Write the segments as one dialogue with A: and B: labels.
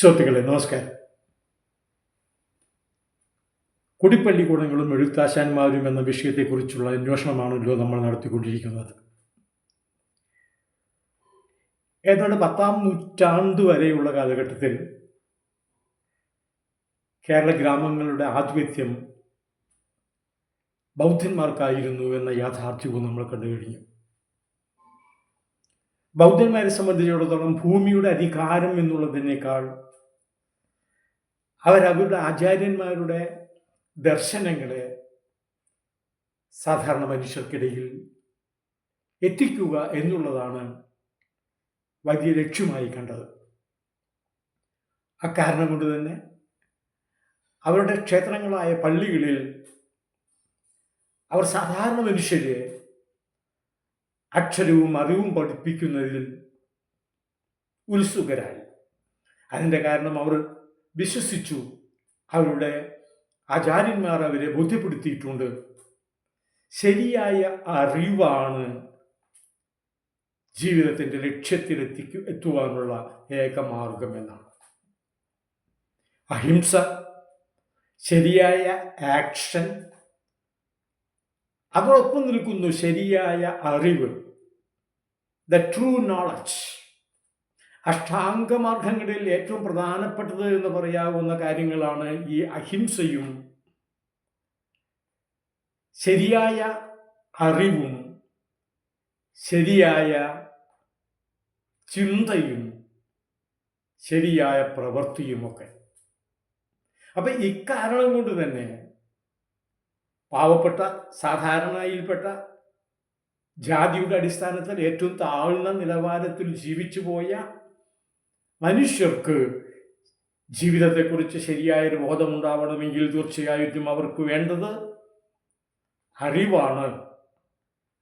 A: സുഹൃത്തുക്കളെ നമസ്കാരം. കുടിപ്പള്ളിക്കൂടങ്ങളും എഴുത്താശാന്മാരും എന്ന വിഷയത്തെക്കുറിച്ചുള്ള അന്വേഷണമാണല്ലോ നമ്മൾ നടത്തിക്കൊണ്ടിരിക്കുന്നത്. ഏതാണ്ട് പത്താം നൂറ്റാണ്ട് വരെയുള്ള കാലഘട്ടത്തിൽ കേരള ഗ്രാമങ്ങളുടെ ആധിപത്യം ബൗദ്ധന്മാർക്കായിരുന്നു എന്ന യാഥാർത്ഥ്യവും നമ്മൾ കണ്ടു കഴിഞ്ഞു. ബൗദ്ധന്മാരെ സംബന്ധിച്ചിടത്തോളം ഭൂമിയുടെ അധികാരം എന്നുള്ളതിനേക്കാൾ അവരവരുടെ ആചാര്യന്മാരുടെ ദർശനങ്ങളെ സാധാരണ മനുഷ്യർക്കിടയിൽ എത്തിക്കുക എന്നുള്ളതാണ് വലിയ ലക്ഷ്യമായി കണ്ടത്. അക്കാരണം കൊണ്ട് തന്നെ അവരുടെ ക്ഷേത്രങ്ങളായ പള്ളികളിൽ അവർ സാധാരണ മനുഷ്യരെ അക്ഷരവും അറിവും പഠിപ്പിക്കുന്നതിൽ ഉത്സുകരായി. അതിന്റെ കാരണം അവർ വിശ്വസിച്ചു. അവരുടെ ആചാര്യന്മാർ അവരെ ബോധ്യപ്പെടുത്തിയിട്ടുണ്ട്. ശരിയായ അറിവാണ് ജീവിതത്തിന്റെ ലക്ഷ്യത്തിലെത്തിക്കു എത്തുവാനുള്ള ഏക മാർഗം എന്നാണ്. അഹിംസ ശരിയായ ആക്ഷൻ അതോടൊപ്പം നിൽക്കുന്നു ശരിയായ അറിവ് ദ ട്രൂ നോളജ് അഷ്ടാംഗമാർഗങ്ങളിൽ ഏറ്റവും പ്രധാനപ്പെട്ടത് എന്ന് പറയാവുന്ന കാര്യങ്ങളാണ് ഈ അഹിംസയും ശരിയായ അറിവും ശരിയായ ചിന്തയും ശരിയായ പ്രവൃത്തിയുമൊക്കെ. അപ്പം ഇക്കാരണം കൊണ്ട് തന്നെ പാവപ്പെട്ട സാധാരണയിൽപ്പെട്ട ജാതിയുടെ അടിസ്ഥാനത്തിൽ ഏറ്റവും താഴ്ന്ന നിലവാരത്തിൽ ജീവിച്ചു പോയ മനുഷ്യർക്ക് ജീവിതത്തെക്കുറിച്ച് ശരിയായൊരു ബോധമുണ്ടാവണമെങ്കിൽ തീർച്ചയായിട്ടും അവർക്ക് വേണ്ടത് അറിവാണ്.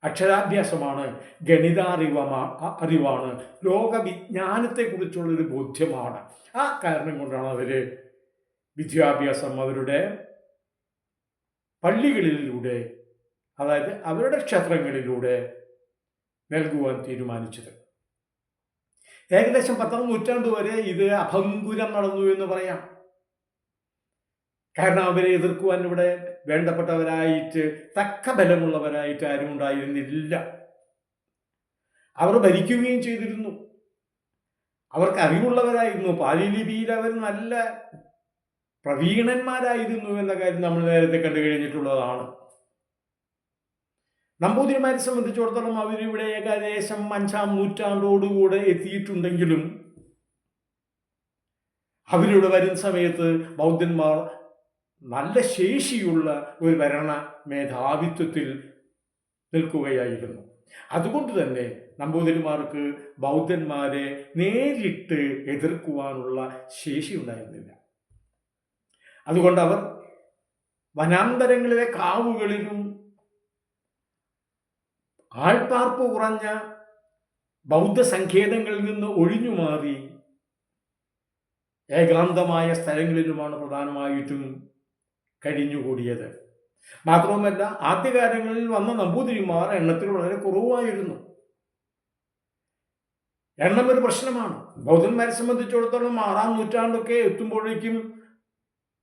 A: അക്ഷരാഭ്യാസമാണ് ഗണിതാറിവമാ അറിവാണ്. ലോകവിജ്ഞാനത്തെക്കുറിച്ചുള്ളൊരു ബോധ്യമാണ്. ആ കാരണം കൊണ്ടാണ് അവർ വിദ്യാഭ്യാസം അവരുടെ പള്ളികളിലൂടെ അതായത് അവരുടെ ക്ഷേത്രങ്ങളിലൂടെ നൽകുവാൻ തീരുമാനിച്ചത്. ഏകദേശം പത്താം നൂറ്റാണ്ട് വരെ ഇത് അഭംഗുരം നടന്നു എന്ന് പറയാം. കാരണം അവരെ എതിർക്കുവാൻ ഇവിടെ വേണ്ടപ്പെട്ടവരായിട്ട് തക്ക ബലമുള്ളവരായിട്ട് ആരും ഉണ്ടായിരുന്നില്ല. അവർ ഭരിക്കുകയും ചെയ്തിരുന്നു. അവർക്ക് അറിവുള്ളവരായിരുന്നു. പാലിലിപിയിൽ അവർ നല്ല പ്രവീണന്മാരായിരുന്നു എന്ന കാര്യം നമ്മൾ നേരത്തെ കണ്ടു കഴിഞ്ഞിട്ടുള്ളതാണ്. നമ്പൂതിരിമാരെ സംബന്ധിച്ചിടത്തോളം അവരിവിടെ ഏകദേശം അഞ്ചാം നൂറ്റാണ്ടോടുകൂടെ എത്തിയിട്ടുണ്ടെങ്കിലും അവരിവിടെ വരുന്ന സമയത്ത് ബൗദ്ധന്മാർ നല്ല ശേഷിയുള്ള ഒരു ഭരണ മേധാവിത്വത്തിൽ നിൽക്കുകയായിരുന്നു. അതുകൊണ്ട് തന്നെ നമ്പൂതിരിമാർക്ക് ബൗദ്ധന്മാരെ നേരിട്ട് എതിർക്കുവാനുള്ള ശേഷി ഉണ്ടായിരുന്നില്ല. അതുകൊണ്ട് അവർ വനാന്തരങ്ങളിലെ കാവുകളിലും ആൾപ്പാർപ്പ് കുറഞ്ഞ ബൗദ്ധ സങ്കേതങ്ങളിൽ നിന്ന് ഒഴിഞ്ഞു മാറി ഏകാന്തമായ സ്ഥലങ്ങളിലുമാണ് പ്രധാനമായിട്ടും കഴിഞ്ഞുകൂടിയത്. മാത്രവുമല്ല ആദ്യകാലങ്ങളിൽ വന്ന നമ്പൂതിരിമാർ എണ്ണത്തിൽ വളരെ കുറവായിരുന്നു. എണ്ണം ഒരു പ്രശ്നമാണ്. ബൗദ്ധന്മാരെ സംബന്ധിച്ചിടത്തോളം ആറാം നൂറ്റാണ്ടൊക്കെ എത്തുമ്പോഴേക്കും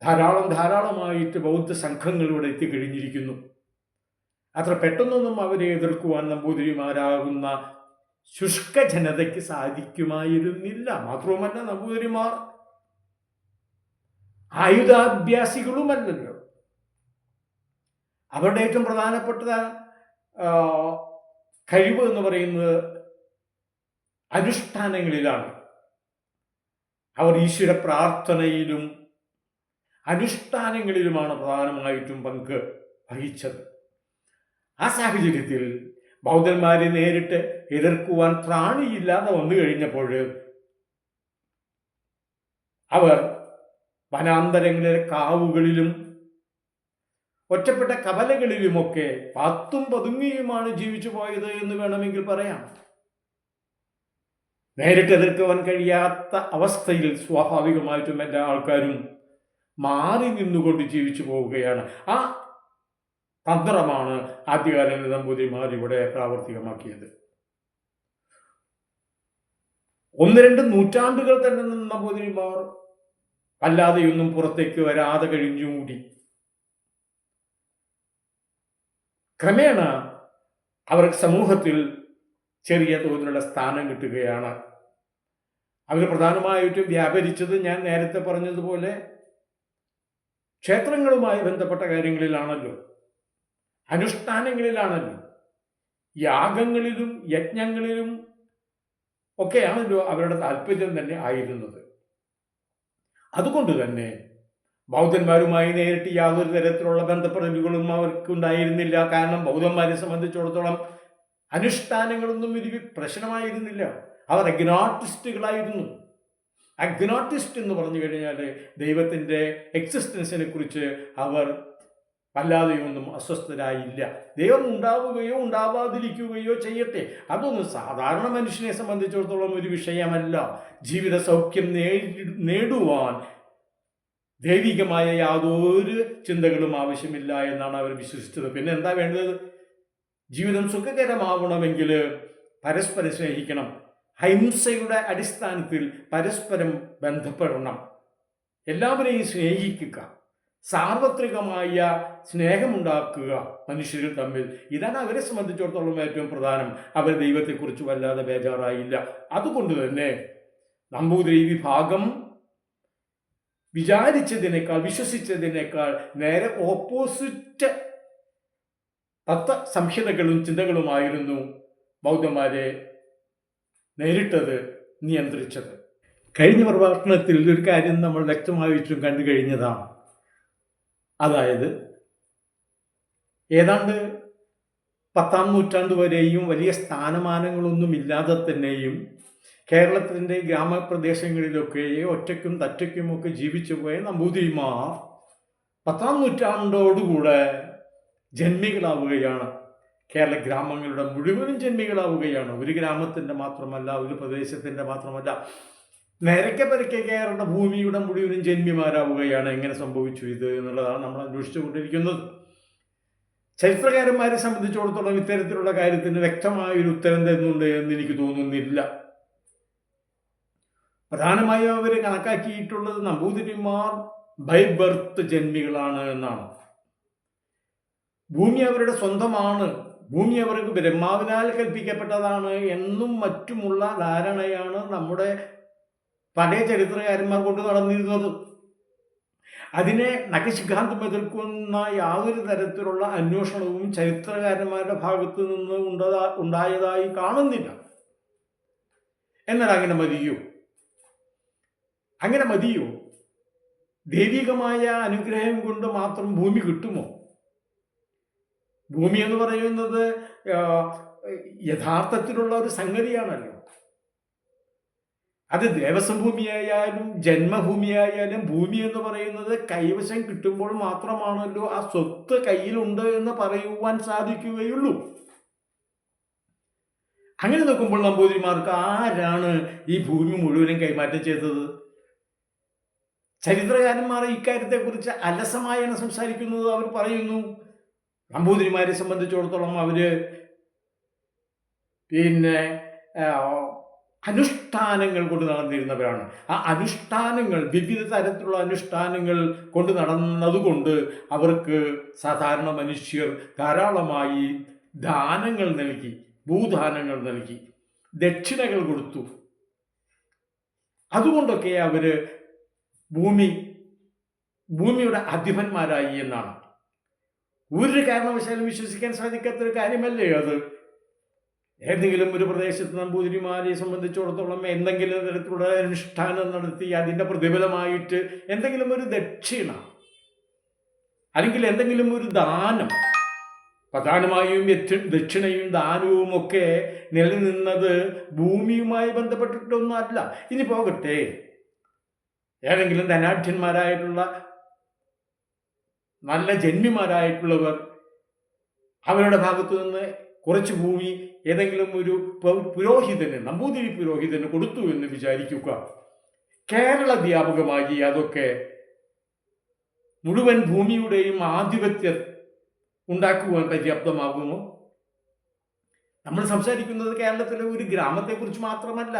A: ധാരാളം ധാരാളമായിട്ട് ബൗദ്ധ സംഘങ്ങൾ ഇവിടെ എത്തിക്കഴിഞ്ഞിരിക്കുന്നു. അത്ര പെട്ടെന്നൊന്നും അവരെ എതിർക്കുവാൻ നമ്പൂതിരിമാരാകുന്ന ശുഷ്ക ജനതയ്ക്ക് സാധിക്കുമായിരുന്നില്ല. മാത്രവുമല്ല നമ്പൂതിരിമാർ ആയുധാഭ്യാസികളുമല്ലല്ലോ. അവരുടെ ഏറ്റവും പ്രധാനപ്പെട്ട കഴിവ് എന്ന് പറയുന്നത് അനുഷ്ഠാനങ്ങളിലാണ്. അവർ ഈശ്വര പ്രാർത്ഥനയിലും അനുഷ്ഠാനങ്ങളിലുമാണ് പ്രധാനമായിട്ടും പങ്ക് വഹിച്ചത്. ആ സാഹചര്യത്തിൽ ബൗദ്ധന്മാരെ നേരിട്ട് എതിർക്കുവാൻ ത്രാണിയില്ലാതെ വന്നു കഴിഞ്ഞപ്പോൾ അവർ വനാന്തരങ്ങളിലെ കാവുകളിലും ഒറ്റപ്പെട്ട കവലകളിലുമൊക്കെ പത്തും പതുങ്ങിയുമാണ് ജീവിച്ചു പോയത് എന്ന് വേണമെങ്കിൽ പറയാം. നേരിട്ട് എതിർക്കുവാൻ കഴിയാത്ത അവസ്ഥയിൽ സ്വാഭാവികമായിട്ടും എല്ലാ ആൾക്കാരും മാറി നിന്നുകൊണ്ട് ജീവിച്ചു പോവുകയാണ്. ആ തന്ത്രമാണ് ആദ്യകാലങ്ങളിൽ നമ്പൂതിരിമാർ ഇവിടെ പ്രാവർത്തികമാക്കിയത്. ഒന്ന് രണ്ട് നൂറ്റാണ്ടുകൾ തന്നെ നമ്പൂതിരിമാർ അല്ലാതെയൊന്നും പുറത്തേക്ക് വരാതെ കഴിഞ്ഞുകൂടി ക്രമേണ അവർക്ക് സമൂഹത്തിൽ ചെറിയ തോതിലുള്ള സ്ഥാനം കിട്ടുകയാണ്. അവർ പ്രധാനമായിട്ടും വ്യാപരിച്ചത് ഞാൻ നേരത്തെ പറഞ്ഞതുപോലെ ക്ഷേത്രങ്ങളുമായി ബന്ധപ്പെട്ട കാര്യങ്ങളിലാണല്ലോ. അനുഷ്ഠാനങ്ങളിലാണല്ലോ. യാഗങ്ങളിലും യജ്ഞങ്ങളിലും ഒക്കെയാണല്ലോ അവരുടെ താല്പര്യം തന്നെ ആയിരുന്നത്. അതുകൊണ്ട് തന്നെ ബൗദ്ധന്മാരുമായി നേരിട്ട് യാതൊരു തരത്തിലുള്ള ബന്ധപ്പെടലുകളും അവർക്കുണ്ടായിരുന്നില്ല. കാരണം ബൗദ്ധന്മാരെ സംബന്ധിച്ചിടത്തോളം അനുഷ്ഠാനങ്ങളൊന്നും ഒരു പ്രശ്നമായിരുന്നില്ല. അവർ അഗ്നോട്ടിസ്റ്റുകളായിരുന്നു അഗ്നോട്ടിസ്റ്റ് എന്ന് പറഞ്ഞു കഴിഞ്ഞാൽ ദൈവത്തിന്റെ എക്സിസ്റ്റൻസിനെ കുറിച്ച് അവർ വല്ലാതെയൊന്നും അസ്വസ്ഥരായില്ല. ദൈവം ഉണ്ടാവുകയോ ഉണ്ടാവാതിരിക്കുകയോ ചെയ്യട്ടെ. അതൊന്നും സാധാരണ മനുഷ്യനെ സംബന്ധിച്ചിടത്തോളം ഒരു വിഷയമല്ല. ജീവിത സൗഖ്യം നേടുവാൻ ദൈവികമായ യാതൊരു ചിന്തകളും ആവശ്യമില്ല എന്നാണ് അവർ വിശ്വസിച്ചത്. പിന്നെ എന്താ വേണ്ടത്? ജീവിതം സുഖകരമാവണമെങ്കിൽ പരസ്പരം സ്നേഹിക്കണം. അഹിംസയുടെ അടിസ്ഥാനത്തിൽ പരസ്പരം ബന്ധപ്പെടണം. എല്ലാവരെയും സ്നേഹിക്കുക. സാർവത്രികമായ സ്നേഹമുണ്ടാക്കുക മനുഷ്യരിൽ തമ്മിൽ. ഇതാണ് അവരെ സംബന്ധിച്ചിടത്തോളം ഏറ്റവും പ്രധാനം. അവർ ദൈവത്തെക്കുറിച്ച് വല്ലാതെ ബേജാറായില്ല. അതുകൊണ്ട് തന്നെ നമ്പൂതിരി വിഭാഗം വിചാരിച്ചതിനേക്കാൾ വിശ്വസിച്ചതിനേക്കാൾ നേരെ ഓപ്പോസിറ്റ് തത്വ സംഹിതകളും ചിന്തകളുമായിരുന്നു ബൗദ്ധന്മാരെ നേരിട്ടത് നിയന്ത്രിച്ചത്. കഴിഞ്ഞ പ്രഭാഷണത്തിൽ ഒരു കാര്യം നമ്മൾ വ്യക്തമായിട്ടും കണ്ടു കഴിഞ്ഞതാണ്. അതായത് ഏതാണ്ട് പത്താം നൂറ്റാണ്ട് വരെയും വലിയ സ്ഥാനമാനങ്ങളൊന്നും ഇല്ലാതെ തന്നെയും കേരളത്തിന്റെ ഗ്രാമപ്രദേശങ്ങളിലൊക്കെ ഒറ്റയ്ക്കും തറ്റയ്ക്കുമൊക്കെ ജീവിച്ചു പോയ നമ്പൂതിരിമാർ പത്താം നൂറ്റാണ്ടോടുകൂടെ ജന്മികളാവുകയാണ്. കേരള ഗ്രാമങ്ങളുടെ മുഴുവനും ജന്മികളാവുകയാണ്. ഒരു ഗ്രാമത്തിന്റെ മാത്രമല്ല ഒരു പ്രദേശത്തിന്റെ മാത്രമല്ല നിരക്കെ പരക്കെ കയറേണ്ട ഭൂമിയുടെ മുഴുവനും ജന്മിമാരാവുകയാണ് എങ്ങനെ സംഭവിച്ചു ഇത് എന്നുള്ളതാണ് നമ്മൾ അന്വേഷിച്ചുകൊണ്ടിരിക്കുന്നത്. ചരിത്രകാരന്മാരെ സംബന്ധിച്ചിടത്തോളം ഇത്തരത്തിലുള്ള കാര്യത്തിന് വ്യക്തമായ ഒരു ഉത്തരം തരുന്നുണ്ട് എന്ന് എനിക്ക് തോന്നുന്നില്ല. പ്രധാനമായും അവർ കണക്കാക്കിയിട്ടുള്ളത് നമ്പൂതിരിമാർ ബൈ ബർത്ത് ജന്മികളാണ് എന്നാണ്. ഭൂമി അവരുടെ സ്വന്തമാണ്. ഭൂമി അവർക്ക് ബ്രഹ്മാവിനാൽ കൽപ്പിക്കപ്പെട്ടതാണ് എന്നും മറ്റുമുള്ള ധാരണയാണ് നമ്മുടെ പഴയ ചരിത്രകാരന്മാർ കൊണ്ട് നടന്നിരുന്നത്. അതിനെ നഖശിഖാന്തം എതിർക്കുന്ന യാതൊരു തരത്തിലുള്ള അന്വേഷണവും ചരിത്രകാരന്മാരുടെ ഭാഗത്ത് നിന്ന് ഉണ്ടതാ ഉണ്ടായതായി കാണുന്നില്ല. എന്നാൽ അങ്ങനെ മതിയോ? അങ്ങനെ മതിയോ? ദൈവികമായ അനുഗ്രഹം കൊണ്ട് മാത്രം ഭൂമി കിട്ടുമോ? ഭൂമി എന്ന് പറയുന്നത് യഥാർത്ഥത്തിലുള്ള ഒരു സംഗതിയാണല്ലോ. അത് ദേവസ്വം ഭൂമിയായാലും ജന്മഭൂമിയായാലും ഭൂമി എന്ന് പറയുന്നത് കൈവശം കിട്ടുമ്പോൾ മാത്രമാണല്ലോ ആ സ്വത്ത് കയ്യിലുണ്ട് എന്ന് പറയുവാൻ സാധിക്കുകയുള്ളൂ. അങ്ങനെ നോക്കുമ്പോൾ നമ്പൂതിരിമാർക്ക് ആരാണ് ഈ ഭൂമി മുഴുവനും കൈമാറ്റം ചെയ്തത്? ചരിത്രകാരന്മാർ ഇക്കാര്യത്തെക്കുറിച്ച് അലസമായാണ് സംസാരിക്കുന്നത്. അവർ പറയുന്നു നമ്പൂതിരിമാരെ സംബന്ധിച്ചിടത്തോളം അവർ പിന്നെ അനുഷ്ഠാനങ്ങൾ കൊണ്ട് നടന്നിരുന്നവരാണ്. ആ അനുഷ്ഠാനങ്ങൾ വിവിധ തരത്തിലുള്ള അനുഷ്ഠാനങ്ങൾ കൊണ്ട് നടന്നതുകൊണ്ട് അവർക്ക് സാധാരണ മനുഷ്യർ ധാരാളമായി ദാനങ്ങൾ നൽകി ഭൂദാനങ്ങൾ നൽകി ദക്ഷിണകൾ കൊടുത്തു. അതുകൊണ്ടൊക്കെ അവർ ഭൂമി ഭൂമിയുടെ അധിപന്മാരായി എന്നാണ്. ഒരു കാരണവശാലും വിശ്വസിക്കാൻ സാധിക്കാത്തൊരു കാര്യമല്ലേ അത്? ഏതെങ്കിലും ഒരു പ്രദേശത്ത് നമ്പൂതിരിമാരെ സംബന്ധിച്ചിടത്തോളം എന്തെങ്കിലും തരത്തിലുള്ള അനുഷ്ഠാനം നടത്തി അതിന്റെ പ്രതിഫലമായിട്ട് എന്തെങ്കിലും ഒരു ദക്ഷിണ അല്ലെങ്കിൽ എന്തെങ്കിലും ഒരു ദാനം പ്രധാനമായും ദക്ഷിണയും ദാനവും ഒക്കെ നിലനിന്നത് ഭൂമിയുമായി ബന്ധപ്പെട്ടിട്ടൊന്നുമല്ല ഇനി പോകട്ടെ. ഏതെങ്കിലും ധനാഢ്യന്മാരായിട്ടുള്ള നല്ല ജന്മിമാരായിട്ടുള്ളവർ അവരുടെ ഭാഗത്തു നിന്ന് കുറച്ച് ഭൂമി ഏതെങ്കിലും ഒരു പുരോഹിതന് നമ്പൂതിരി പുരോഹിതന് കൊടുത്തു എന്ന് വിചാരിക്കുക. കേരള വ്യാപകമായി അതൊക്കെ മുഴുവൻ ഭൂമിയുടെയും ആധിപത്യം ഉണ്ടാക്കുവാൻ പര്യാപ്തമാകുമോ? നമ്മൾ സംസാരിക്കുന്നത് കേരളത്തിലെ ഒരു ഗ്രാമത്തെക്കുറിച്ച് മാത്രമല്ല.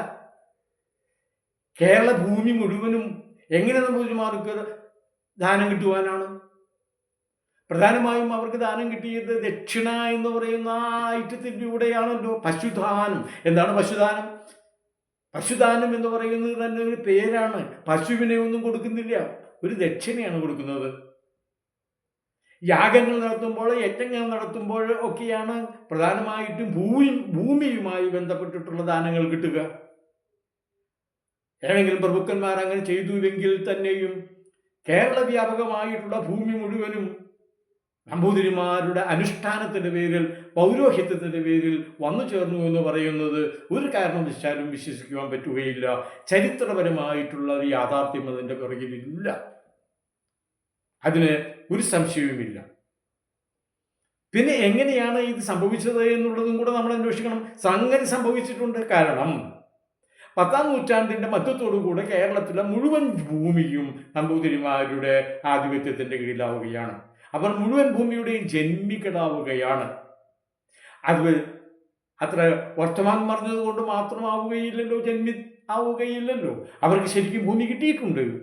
A: കേരള ഭൂമി മുഴുവനും എങ്ങനെ നമ്പൂതിരിമാർക്ക് ദാനം കിട്ടുവാനാണ്? പ്രധാനമായും അവർക്ക് ദാനം കിട്ടിയത് ദക്ഷിണ എന്ന് പറയുന്ന ആ ഐറ്റത്തിലൂടെയാണല്ലോ പശുദാനം. എന്താണ് പശുദാനം? പശുദാനം എന്ന് പറയുന്നത് തന്നെ ഒരു പേരാണ്. പശുവിനെ ഒന്നും കൊടുക്കുന്നില്ല. ഒരു ദക്ഷിണയാണ് കൊടുക്കുന്നത്. യാഗങ്ങൾ നടത്തുമ്പോൾ യജ്ഞങ്ങൾ നടത്തുമ്പോൾ ഒക്കെയാണ് പ്രധാനമായിട്ടും ഭൂമി ഭൂമിയുമായി ബന്ധപ്പെട്ടിട്ടുള്ള ദാനങ്ങൾ കിട്ടുക. ഏതെങ്കിലും പ്രഭുക്കന്മാർ അങ്ങനെ ചെയ്തുവെങ്കിൽ തന്നെയും കേരള വ്യാപകമായിട്ടുള്ള ഭൂമി മുഴുവനും നമ്പൂതിരിമാരുടെ അനുഷ്ഠാനത്തിന്റെ പേരിൽ പൗരോഹിത്യത്തിന്റെ പേരിൽ വന്നു ചേർന്നു എന്ന് പറയുന്നത് ഒരു കാരണം കാരണവശാലും വിശ്വസിക്കുവാൻ പറ്റുകയില്ല. ചരിത്രപരമായിട്ടുള്ള ഒരു യാഥാർത്ഥ്യം അതിന്റെ പിറകിലില്ല. അതിന് ഒരു സംശയവുമില്ല. പിന്നെ എങ്ങനെയാണ് ഇത് സംഭവിച്ചത് എന്നുള്ളതും കൂടെ നമ്മൾ അന്വേഷിക്കണം. സംഗതി സംഭവിച്ചിട്ടുണ്ട്. കാരണം പത്താം നൂറ്റാണ്ടിന്റെ മധ്യത്തോടുകൂടെ കേരളത്തിലെ മുഴുവൻ ഭൂമിയും നമ്പൂതിരിമാരുടെ ആധിപത്യത്തിന്റെ കീഴിലാവുകയാണ്. അവർ മുഴുവൻ ഭൂമിയുടെയും ജന്മികടാവുകയാണ് അത് അത്ര വർത്തമാനം പറഞ്ഞത് കൊണ്ട് മാത്രമാവുകയില്ലല്ലോ ജന്മി ആവുകയില്ലല്ലോ. അവർക്ക് ശരിക്കും ഭൂമി കിട്ടിയിട്ടുണ്ട്.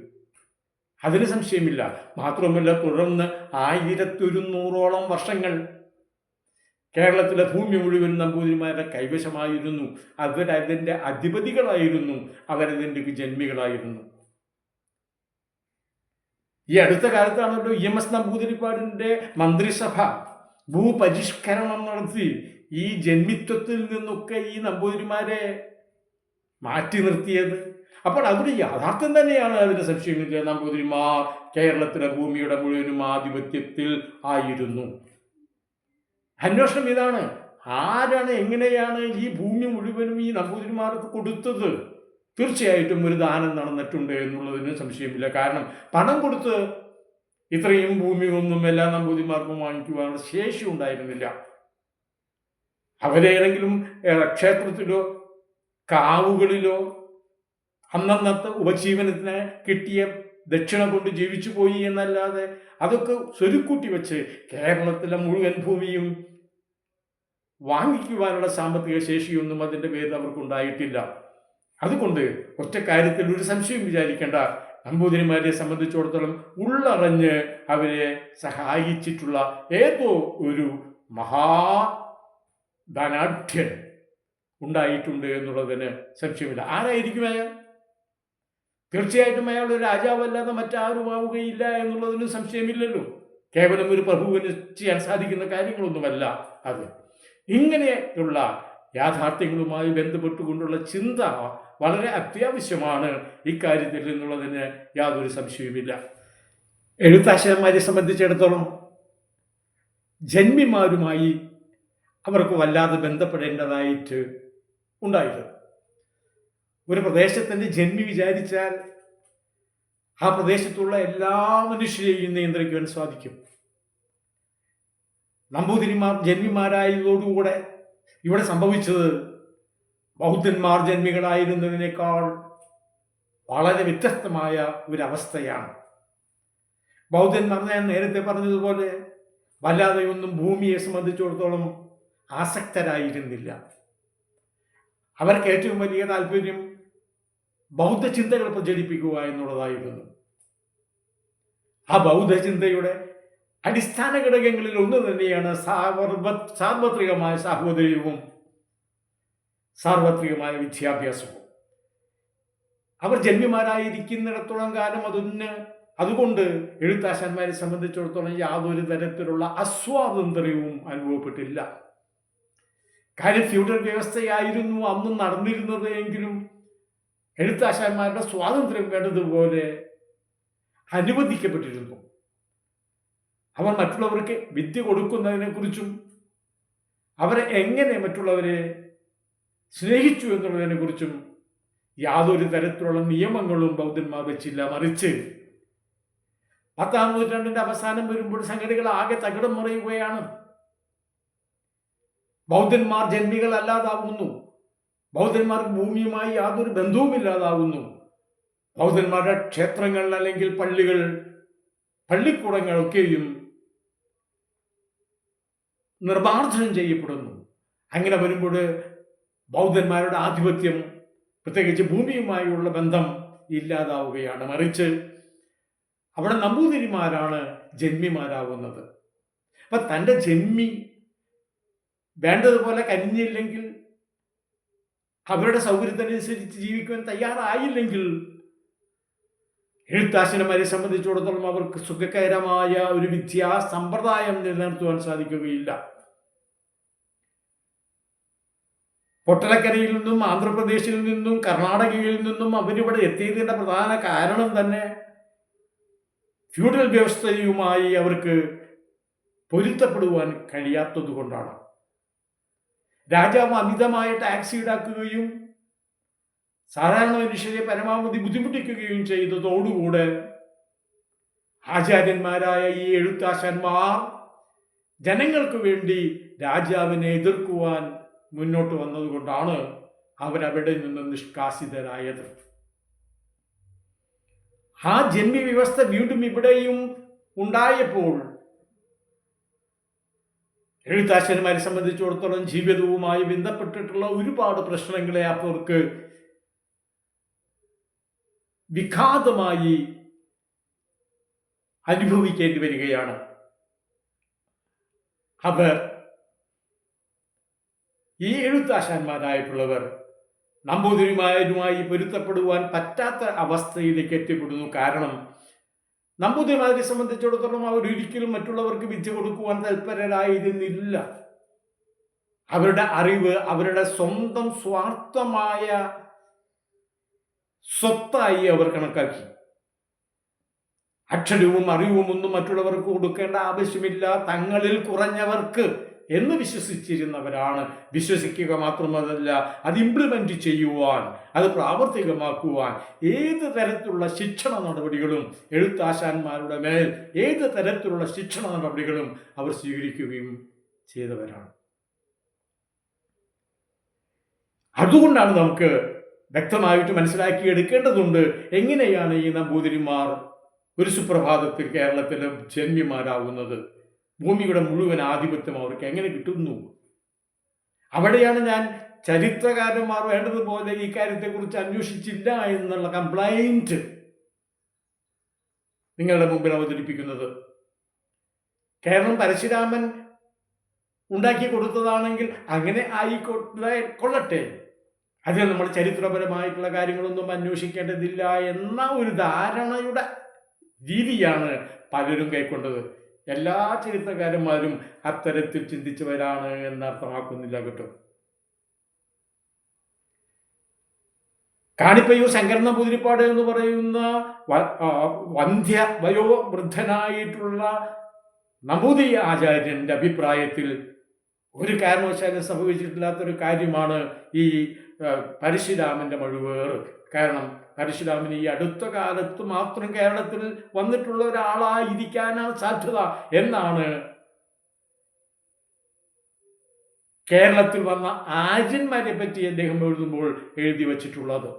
A: അതിന് സംശയമില്ല. മാത്രമല്ല തുടർന്ന് ആയിരത്തൊരുന്നൂറോളം വർഷങ്ങൾ കേരളത്തിലെ ഭൂമി മുഴുവൻ നമ്പൂതിരിമാരുടെ കൈവശമായിരുന്നു. അവരതിന്റെ അധിപതികളായിരുന്നു. അവരതിന്റെ ജന്മികളായിരുന്നു. ഈ അടുത്ത കാലത്താണല്ലോ ഇ എം എസ് നമ്പൂതിരിപ്പാടിന്റെ മന്ത്രിസഭ ഭൂപരിഷ്കരണം നടത്തി. ഈ ജന്മിത്വത്തിൽ നിന്നൊക്കെ ഈ നമ്പൂതിരിമാരെ മാറ്റി നിർത്തിയത്. അപ്പോൾ അതൊരു യാഥാർത്ഥ്യം തന്നെയാണ് അതിന് സംശയമില്ല. നമ്പൂതിരിമാർ കേരളത്തിലെ ഭൂമിയുടെ മുഴുവനും ആധിപത്യത്തിൽ ആയിരുന്നു. അന്വേഷണം ഇതാണ്. ആരാണ് എങ്ങനെയാണ് ഈ ഭൂമി മുഴുവനും ഈ നമ്പൂതിരിമാർക്ക് കൊടുത്തത്? തീർച്ചയായിട്ടും ഒരു ദാനം നടന്നിട്ടുണ്ട് എന്നുള്ളതിന് സംശയമില്ല. കാരണം പണം കൊടുത്ത് ഇത്രയും ഭൂമിയൊന്നും എല്ലാ നമ്പൂതിമാർക്കും വാങ്ങിക്കുവാനുള്ള ശേഷി ഉണ്ടായിരുന്നില്ല. അവരേതെങ്കിലും ക്ഷേത്രത്തിലോ കാവുകളിലോ അന്നന്നത്തെ ഉപജീവനത്തിന് കിട്ടിയ ദക്ഷിണ കൊണ്ട് ജീവിച്ചു പോയി എന്നല്ലാതെ അതൊക്കെ സ്വരുക്കൂട്ടി വെച്ച് കേരളത്തിലെ മുഴുവൻ ഭൂമിയും വാങ്ങിക്കുവാനുള്ള സാമ്പത്തിക ശേഷിയൊന്നും അതിന്റെ പേരിൽ അവർക്കുണ്ടായിട്ടില്ല. അതുകൊണ്ട് ഒറ്റ കാര്യത്തിൽ ഒരു സംശയം വിചാരിക്കേണ്ട. നമ്പൂതിരിമാരെ സംബന്ധിച്ചിടത്തോളം ഉള്ളറിഞ്ഞ് അവരെ സഹായിച്ചിട്ടുള്ള ഏതോ ഒരു മഹാ ധനാഢ്യൻ ഉണ്ടായിട്ടുണ്ട് എന്നുള്ളതിന് സംശയമില്ല. ആരായിരിക്കും അയാൾ? തീർച്ചയായിട്ടും അയാൾ ഒരു രാജാവല്ലാതെ മറ്റാരുമാവുകയില്ല എന്നുള്ളതിന് സംശയമില്ലല്ലോ. കേവലം ഒരു പ്രഭുവിന് ചെയ്യാൻ സാധിക്കുന്ന കാര്യങ്ങളൊന്നുമല്ല അത്. ഇങ്ങനെയുള്ള യാഥാർത്ഥ്യങ്ങളുമായി ബന്ധപ്പെട്ടുകൊണ്ടുള്ള ചിന്ത വളരെ അത്യാവശ്യമാണ് ഇക്കാര്യത്തിൽ എന്നുള്ളതിന് യാതൊരു സംശയവുമില്ല. എഴുത്താശയന്മാരെ സംബന്ധിച്ചിടത്തോളം ജന്മിമാരുമായി അവർക്ക് വല്ലാതെ ബന്ധപ്പെടേണ്ടതായിട്ട് ഉണ്ടായിരുന്നു ഒരു പ്രദേശത്തിന്റെ ജന്മി വിചാരിച്ചാൽ ആ പ്രദേശത്തുള്ള എല്ലാ മനുഷ്യരെയും നിയന്ത്രിക്കുവാൻ സാധിക്കും. നമ്പൂതിരിമാർ ജന്മിമാരായതോടുകൂടെ ഇവിടെ സംഭവിച്ചത് ബൗദ്ധന്മാർ ജന്മികളായിരുന്നതിനേക്കാൾ വളരെ വ്യത്യസ്തമായ ഒരവസ്ഥയാണ്. ബൗദ്ധന്മാർ ഞാൻ നേരത്തെ പറഞ്ഞതുപോലെ വല്ലാതെ ഒന്നും ഭൂമിയെ സംബന്ധിച്ചിടത്തോളം ആസക്തരായിരുന്നില്ല. അവർക്ക് ഏറ്റവും വലിയ താല്പര്യം ബൗദ്ധ ചിന്തകൾ പ്രചരിപ്പിക്കുക എന്നുള്ളതായിരുന്നു. ആ ബൗദ്ധ ചിന്തയുടെ അടിസ്ഥാന ഘടകങ്ങളിൽ ഒന്ന് തന്നെയാണ് സാർവ സാർവത്രികമായ സാഹോദര്യവും. സാർവത്രികമായ വിദ്യാഭ്യാസവും. അവർ ജന്മിമാരായിരിക്കുന്നിടത്തോളം കാലം അതൊന്ന് അതുകൊണ്ട് എഴുത്താശാന്മാരെ സംബന്ധിച്ചിടത്തോളം യാതൊരു തരത്തിലുള്ള അസ്വാതന്ത്ര്യവും അനുഭവപ്പെട്ടില്ല. കാര്യം ഫ്യൂഡൽ വ്യവസ്ഥയായിരുന്നു അന്നും നടന്നിരുന്നത് എങ്കിലും എഴുത്താശാന്മാരുടെ സ്വാതന്ത്ര്യം വേണ്ടതുപോലെ അനുവദിക്കപ്പെട്ടിരുന്നു. അവർ മറ്റുള്ളവർക്ക് വിദ്യ കൊടുക്കുന്നതിനെക്കുറിച്ചും അവരെ എങ്ങനെ മറ്റുള്ളവരെ സ്നേഹിച്ചു എന്നുള്ളതിനെക്കുറിച്ചും യാതൊരു തരത്തിലുള്ള നിയമങ്ങളും ബൗദ്ധന്മാർ വെച്ചില്ല മറിച്ച്. പത്താം നൂറ്റാണ്ടിന്റെ അവസാനം വരുമ്പോൾ സംഗതികൾ ആകെ തകിടം മറിയുകയാണ്. ബൗദ്ധന്മാർ ജന്മികൾ അല്ലാതാവുന്നു. ബൗദ്ധന്മാർക്ക് ഭൂമിയുമായി യാതൊരു ബന്ധവുമില്ലാതാവുന്നു ബൗദ്ധന്മാരുടെ ക്ഷേത്രങ്ങൾ അല്ലെങ്കിൽ പള്ളികൾ പള്ളിക്കൂടങ്ങളൊക്കെയും നിർമാർജനം ചെയ്യപ്പെടുന്നു. അങ്ങനെ വരുമ്പോൾ ബൗദ്ധന്മാരുടെ ആധിപത്യം പ്രത്യേകിച്ച് ഭൂമിയുമായുള്ള ബന്ധം ഇല്ലാതാവുകയാണ്. മറിച്ച് അവിടെ നമ്പൂതിരിമാരാണ് ജന്മിമാരാകുന്നത് അപ്പൊ തന്റെ ജന്മി വേണ്ടതുപോലെ കനിഞ്ഞില്ലെങ്കിൽ അവരുടെ സൗകര്യത്തിനനുസരിച്ച് ജീവിക്കുവാൻ തയ്യാറായില്ലെങ്കിൽ എഴുത്താശനമാരെ സംബന്ധിച്ചിടത്തോളം അവർക്ക് സുഖകരമായ ഒരു വിദ്യാ സമ്പ്രദായം നിലനിർത്തുവാൻ സാധിക്കുകയില്ല. പൊട്ടലക്കരയിൽ നിന്നും ആന്ധ്രാപ്രദേശിൽ നിന്നും കർണാടകയിൽ നിന്നും അവരിവിടെ എത്തിയതിന്റെ പ്രധാന കാരണം തന്നെ ഫ്യൂഡൽ വ്യവസ്ഥയുമായി അവർക്ക് പൊരുത്തപ്പെടുവാൻ കഴിയാത്തത് കൊണ്ടാണ്. രാജാവ് അമിതമായ ടാക്സ് ഈടാക്കുകയും സാധാരണ മനുഷ്യരെ പരമാവധി ബുദ്ധിമുട്ടിക്കുകയും ചെയ്തതോടുകൂടെ ആചാര്യന്മാരായ ഈ എഴുത്താശന്മാർ ജനങ്ങൾക്ക് വേണ്ടി രാജാവിനെ എതിർക്കുവാൻ മുന്നോട്ട് വന്നതുകൊണ്ടാണ് അവരവിടെ നിന്ന് നിഷ്കാസിതരായത്. ആ ജന്മി വ്യവസ്ഥ വീണ്ടും ഇവിടെയും ഉണ്ടായപ്പോൾ എഴുത്താശന്മാരെ സംബന്ധിച്ചിടത്തോളം ജീവിതവുമായി ബന്ധപ്പെട്ടിട്ടുള്ള ഒരുപാട് പ്രശ്നങ്ങളെ അവർക്ക് വിഘാതമായി അനുഭവിക്കേണ്ടി വരികയാണ്. അവർ ഈ എഴുത്താശാന്മാരായിട്ടുള്ളവർ നമ്പൂതിരിമാരുമായി പൊരുത്തപ്പെടുവാൻ പറ്റാത്ത അവസ്ഥയിലേക്ക് എത്തിപ്പെടുന്നു. കാരണം നമ്പൂതിരിമാരെ സംബന്ധിച്ചിടത്തോളം അവർ ഒരിക്കലും മറ്റുള്ളവർക്ക് വിദ്യ കൊടുക്കുവാൻ തൽപരരായിരുന്നില്ല. അവരുടെ അറിവ് അവരുടെ സ്വന്തം സ്വാർത്ഥമായ സ്വത്തായി അവർ കണക്കാക്കി. അക്ഷരവും അറിവും ഒന്നും മറ്റുള്ളവർക്ക് കൊടുക്കേണ്ട ആവശ്യമില്ല. തങ്ങളിൽ കുറഞ്ഞവർക്ക് എന്ന് വിശ്വസിച്ചിരുന്നവരാണ്. വിശ്വസിക്കുക മാത്രമല്ല അത് ഇംപ്ലിമെന്റ് ചെയ്യുവാൻ അത് പ്രാവർത്തികമാക്കുവാൻ ഏത് തരത്തിലുള്ള ശിക്ഷണ നടപടികളും എഴുത്താശാന്മാരുടെ മേൽ ഏത് തരത്തിലുള്ള ശിക്ഷണ നടപടികളും അവർ സ്വീകരിക്കുകയും ചെയ്തവരാണ്. അതുകൊണ്ടാണ് നമുക്ക് വ്യക്തമായിട്ട് മനസ്സിലാക്കി എടുക്കേണ്ടതുണ്ട് എങ്ങനെയാണ് ഈ നമ്പൂതിരിമാർ ഒരു സുപ്രഭാതത്തിൽ കേരളത്തിലെ ജന്മിമാരാകുന്നത് ഭൂമിയുടെ മുഴുവൻ ആധിപത്യം അവർക്ക് എങ്ങനെ കിട്ടുന്നു? അവിടെയാണ് ഞാൻ ചരിത്രകാരന്മാർ വേണ്ടതുപോലെ ഈ കാര്യത്തെക്കുറിച്ച് അന്വേഷിച്ചില്ല എന്നുള്ള കംപ്ലൈന്റ് നിങ്ങളുടെ മുമ്പിൽ അവതരിപ്പിക്കുന്നത്. കേരളം പരശുരാമൻ ഉണ്ടാക്കി കൊടുത്തതാണെങ്കിൽ അങ്ങനെ ആയിക്കൊള്ളെ കൊള്ളട്ടെ. അതിൽ നമ്മൾ ചരിത്രപരമായിട്ടുള്ള കാര്യങ്ങളൊന്നും അന്വേഷിക്കേണ്ടതില്ല എന്ന ഒരു ധാരണയുടെ രീതിയാണ് പലരും കൈക്കൊണ്ടത്. എല്ലാ ചരിത്രകാരന്മാരും അത്തരത്തിൽ ചിന്തിച്ചവരാണ് എന്ന് അർത്ഥമാക്കുന്നില്ല കേട്ടോ. കാണിപ്പയ്യൂർ ശങ്കരന പുതിരിപ്പാട് എന്ന് പറയുന്ന വന്ധ്യ വയോവൃദ്ധനായിട്ടുള്ള നമ്പൂതിരി ആചാര്യന്റെ അഭിപ്രായത്തിൽ ഒരു കാരണവശാലും സംഭവിച്ചിട്ടില്ലാത്തൊരു കാര്യമാണ് ഈ പരശുരാമന്റെ മഴുവേർ കാരണം പരശുരാമൻ ഈ അടുത്ത കാലത്ത് മാത്രം കേരളത്തിൽ വന്നിട്ടുള്ള ഒരാളായിരിക്കാനാണ് സാധ്യത എന്നാണ് കേരളത്തിൽ വന്ന ആര്യന്മാരെ പറ്റി അദ്ദേഹം എഴുതുമ്പോൾ എഴുതി വച്ചിട്ടുള്ളത്.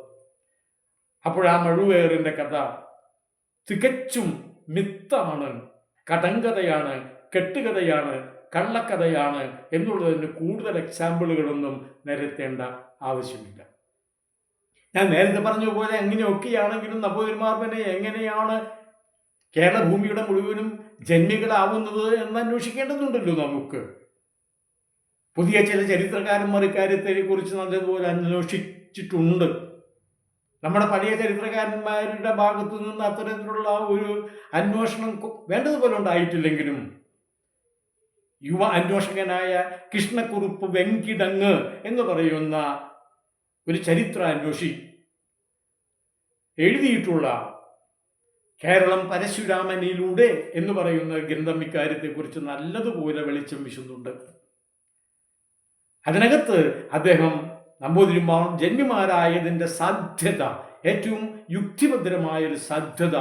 A: അപ്പോൾ ആ മഴുവേറിന്റെ കഥ തികച്ചും മിത്താണ് കടങ്കഥയാണ് കെട്ടുകഥയാണ് കള്ളക്കഥയാണ് എന്നുള്ളതിന് കൂടുതൽ എക്സാമ്പിളുകളൊന്നും നിരത്തേണ്ട ആവശ്യമില്ല. ഞാൻ നേരത്തെ പറഞ്ഞ പോലെ എങ്ങനെയൊക്കെയാണെങ്കിലും നമ്പൂതിരിമാർ പിന്നെ എങ്ങനെയാണ് കേരളഭൂമിയുടെ മുഴുവനും ജന്മികളാവുന്നത് എന്ന് അന്വേഷിക്കേണ്ടതുണ്ടല്ലോ നമുക്ക്. പുതിയ ചില ചരിത്രകാരന്മാർ ഇക്കാര്യത്തെ കുറിച്ച് നല്ലതുപോലെ അന്വേഷിച്ചിട്ടുണ്ട്. നമ്മുടെ പഴയ ചരിത്രകാരന്മാരുടെ ഭാഗത്തു നിന്ന് അത്തരത്തിലുള്ള ഒരു അന്വേഷണം വേണ്ടതുപോലെ ഉണ്ടായിട്ടില്ലെങ്കിലും യുവ അന്വേഷകനായ കൃഷ്ണക്കുറുപ്പ് വെങ്കിടങ്ങ് എന്ന് പറയുന്ന ഒരു ചരിത്ര അന്വേഷി എഴുതിയിട്ടുള്ള കേരളം പരശുരാമനിലൂടെ എന്ന് പറയുന്ന ഗ്രന്ഥം ഇക്കാര്യത്തെക്കുറിച്ച് നല്ലതുപോലെ വെളിച്ചം വിശുന്നുണ്ട്. അതിനകത്ത് അദ്ദേഹം നമ്പൂതിരിമാർ ജന്മിമാരായതിന്റെ സാധ്യത ഏറ്റവും യുക്തിഭദ്രമായ ഒരു സാധ്യത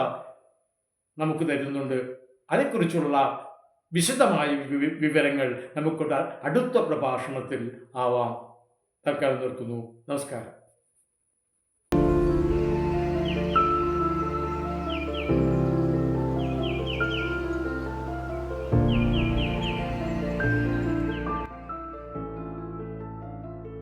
A: നമുക്ക് തരുന്നുണ്ട്. അതിനെക്കുറിച്ചുള്ള വിശദമായ വിവരങ്ങൾ നമുക്ക് അടുത്ത പ്രഭാഷണത്തിൽ ആവാം. ತರ್ಕಾರದ
B: ದೊರಕುದು ನಮಸ್ಕಾರ